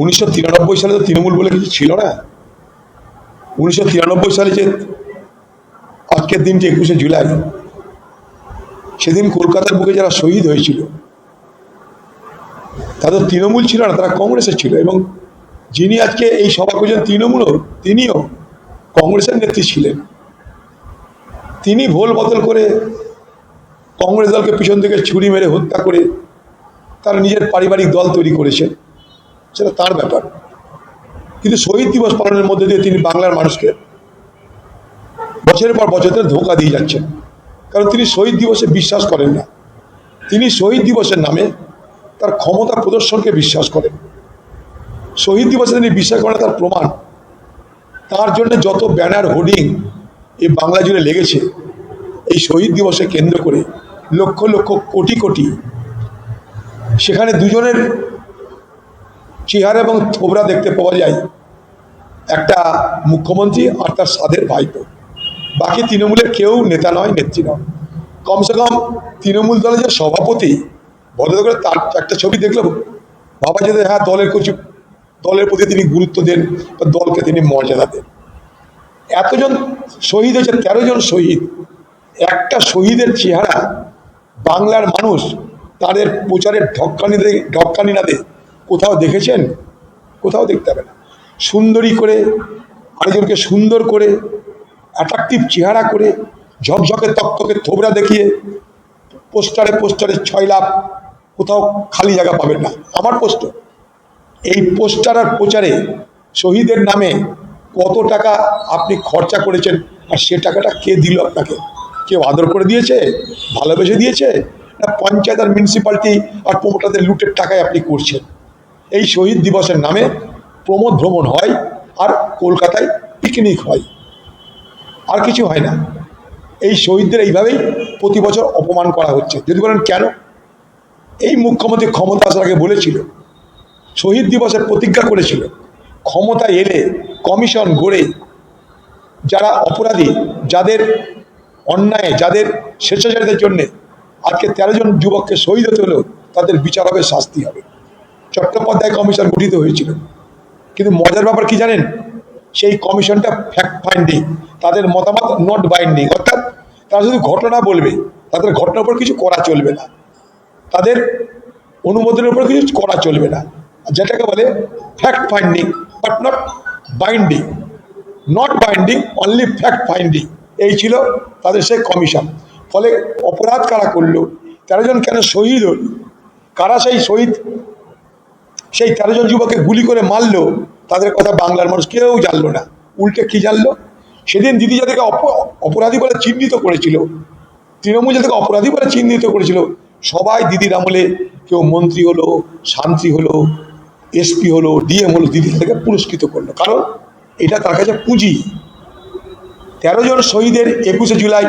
উনিশশো তিরানব্বই সালে তো তৃণমূল বলে কিছু ছিল না। উনিশশো তিরানব্বই সালে যে আজকের দিনটি একুশে জুলাই, সেদিন কলকাতার বুকে যারা শহীদ হয়েছিল, তাদের তৃণমূল ছিল না, তারা কংগ্রেসের ছিল এবং যিনি আজকে এই সভা করছেন তৃণমূলও, তিনিও কংগ্রেসের নেত্রী ছিলেন। তিনি ভোল বদল করে কংগ্রেস দলকে পিছন থেকে ছুরি মেরে হত্যা করে তার নিজের পারিবারিক দল তৈরি করেছেন। সেটা তার ব্যাপার। কিন্তু শহীদ দিবস পালনের মধ্যে দিয়ে তিনি বাংলার মানুষকে বছরের পর বছরের ধোঁকা দিয়ে যাচ্ছেন। কারণ তিনি শহীদ দিবসে বিশ্বাস করেন না। তিনি শহীদ দিবসের নামে তার ক্ষমতা প্রদর্শনকে বিশ্বাস করেন। শহীদ দিবসে তিনি বিশ্বাস করেন তার প্রমাণ। তার জন্য যত ব্যানার হোর্ডিং এই বাংলা জুড়ে লেগেছে, এই শহীদ দিবসে কেন্দ্র করে লক্ষ লক্ষ কোটি কোটি, সেখানে দুজনের চেহারা এবং থোবরা দেখতে পাওয়া যায়। একটা মুখ্যমন্ত্রী আর তার সাদের ভাইপো। বাকি তৃণমূলের কেউ নেতা নয়, নেত্রী নয়। কমসে কম তৃণমূল দলের যে সভাপতি ভদ্র করে তার একটা ছবি দেখলে। ভাবা যেতে হ্যাঁ দলের কিছু, দলের প্রতি তিনি গুরুত্ব দেন বা দলকে তিনি মর্যাদা দেন। এতজন শহীদ হয়েছে, তেরো জন শহীদ। একটা শহীদের চেহারা বাংলার মানুষ তাদের প্রচারের ঢক্কানি ঢক্কানি না দে কোথাও দেখেছেন? কোথাও দেখতে হবে না। সুন্দরী করে, আরেকজনকে সুন্দর করে অ্যাট্রাকটিভ চেহারা করে, ঝকঝকে তকতকে থোবরা দেখিয়ে, পোস্টারে পোস্টারে ছয় লাভ কোথাও খালি জায়গা পাবেন না। আমার পোস্টার। এই পোস্টার আর প্রচারে শহীদের নামে কত টাকা আপনি খরচা করেছেন আর সে টাকাটা কে দিল আপনাকে? কেউ আদর করে দিয়েছে? ভালোবেসে দিয়েছে? না পঞ্চায়েত আর মিউনিসিপ্যালিটি আর প্রমোটারদের লুটের টাকায় আপনি করছেন? এই শহীদ দিবসের নামে প্রমোদ ভ্রমণ হয় আর কলকাতায় পিকনিক হয়। আর কিছু হয় না। এই শহীদদের এইভাবেই প্রতি বছর অপমান করা হচ্ছে। যদি বলেন কেন? এই মুখ্যমন্ত্রী ক্ষমতা আসার আগে বলেছিল, শহীদ দিবসের প্রতিজ্ঞা করেছিল ক্ষমতা এলে কমিশন গড়ে যারা অপরাধী, যাদের অন্যায়, যাদের স্বেচ্ছাচারীদের জন্যে আজকে তেরো জন যুবককে শহীদ হতে হলেও তাদের বিচার হবে, শাস্তি হবে। চট্টোপাধ্যায় কমিশন গঠিত হয়েছিল। কিন্তু মজার ব্যাপার কি জানেন? সেই কমিশনটা ফ্যাক্ট ফাইন্ডিং তাদের মতামত নট বাইন্ডিং অর্থাৎ তারা শুধু ঘটনা বলবে, তাদের ঘটনার উপর কিছু করা চলবে না। তাদের অনুমোদনের উপর কিছু করা চলবে না। যেটাকে বলে fact finding but not binding not binding only fact finding এই ছিল তাদের সেই কমিশন। ফলে অপরাধ কারা করল? তেরো জন কেন শহীদ হল? কারা সেই শহীদ সেই তেরো জন যুবককে গুলি করে মারলো, তাদের কথা বাংলার মানুষ কেউ জানলো না। উল্টে কি জানলো? সেদিন দিদি যাদেরকে অপ- অপরাধী বলে চিহ্নিত করেছিল, তৃণমূল যাদেরকে অপরাধী বলে চিহ্নিত করেছিল, সবাই দিদির আমলে কেউ মন্ত্রী হলো, শান্তি হলো, এসপি হলো, ডিএম হলো, দিদি তাদেরকে পুরস্কৃত করল। কারণ এটা তার কাছে পুঁজি। তেরো জন শহীদের একুশে জুলাই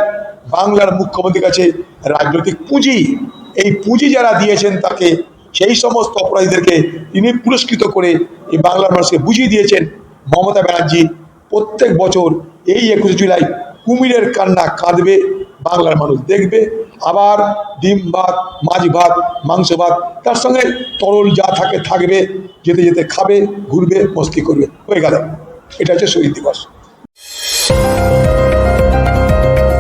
বাংলার মুখ্যমন্ত্রীর কাছে রাজনৈতিক পুঁজি। এই পুঁজি যারা দিয়েছেন তাকে সেই সমস্ত অপরাধীদেরকে তিনি পুরস্কৃত করে এই বাংলার মানুষকে বুঝিয়ে দিয়েছেন মমতা ব্যানার্জি। প্রত্যেক বছর এই একুশে জুলাই কুমিরের কান্না কাঁদবে, বাংলার মানুষ দেখবে। আবার ডিম ভাত, মাছ ভাত, মাংস ভাত, তার সঙ্গে তরল যা থাকে থাকবে, যেতে যেতে খাবে, ঘুরবে, মস্তি করবে। হয়ে গেল। এটা হচ্ছে শহীদ দিবস।